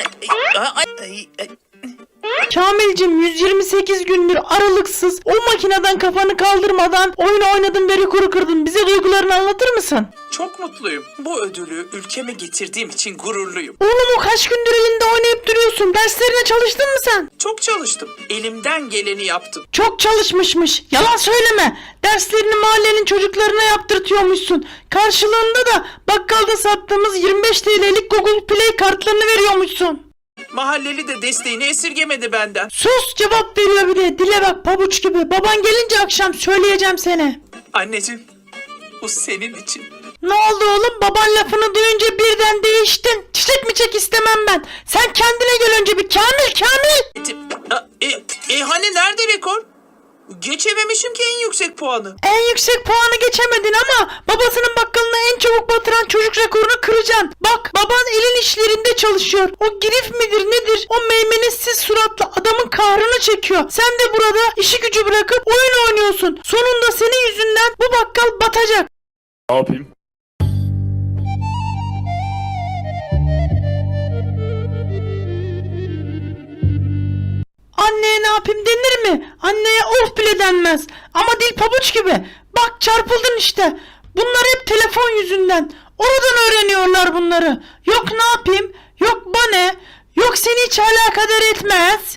Ay, ay, ay. Kamilcim 128 gündür aralıksız o makineden kafanı kaldırmadan oyun oynadın ve rekoru kırdın. Bize duygularını anlatır mısın? Çok mutluyum. Bu ödülü ülkeme getirdiğim için gururluyum. Oğlum o kaç gündür elinde oynayıp duruyorsun. Derslerine çalıştın mı sen? Çok çalıştım. Elimden geleni yaptım. Çok çalışmışmış. Yalan söyleme. Derslerini mahallenin çocuklarına yaptırtıyormuşsun. Karşılığında da bakkalda sattığımız 25 TL'lik Google Play kartlarını veriyormuşsun. Mahalleli de desteğini esirgemedi benden. Sus cevap veriyor bir de. Dile bak pabuç gibi. Baban gelince akşam söyleyeceğim seni. Anneciğim, bu senin için. Ne oldu oğlum? Baban lafını duyunca birden değiştin. Çiçek mi çek istemem ben. Sen kendine gel önce bir. Kamil Kamil. E, e, e, hani nerede rekor? Geçememişim ki en yüksek puanı. En yüksek puanı geçemedin ama en çabuk batıran çocuk rekorunu kıracaksın. Bak baban elin işlerinde çalışıyor. O girif midir nedir? O meymenetsiz suratlı adamın kahrını çekiyor. Sen de burada işi gücü bırakıp oyun oynuyorsun. Sonunda senin yüzünden bu bakkal batacak. Ne yapayım? Anneye ne yapayım denir mi? Anneye of bile denmez. Ama dil pabuç gibi. Bak çarpıldın işte. Bunlar hep telefon yüzünden. Oradan öğreniyorlar bunları. Yok ne yapayım? Yok bana. Yok seni hiç alakadar etmez.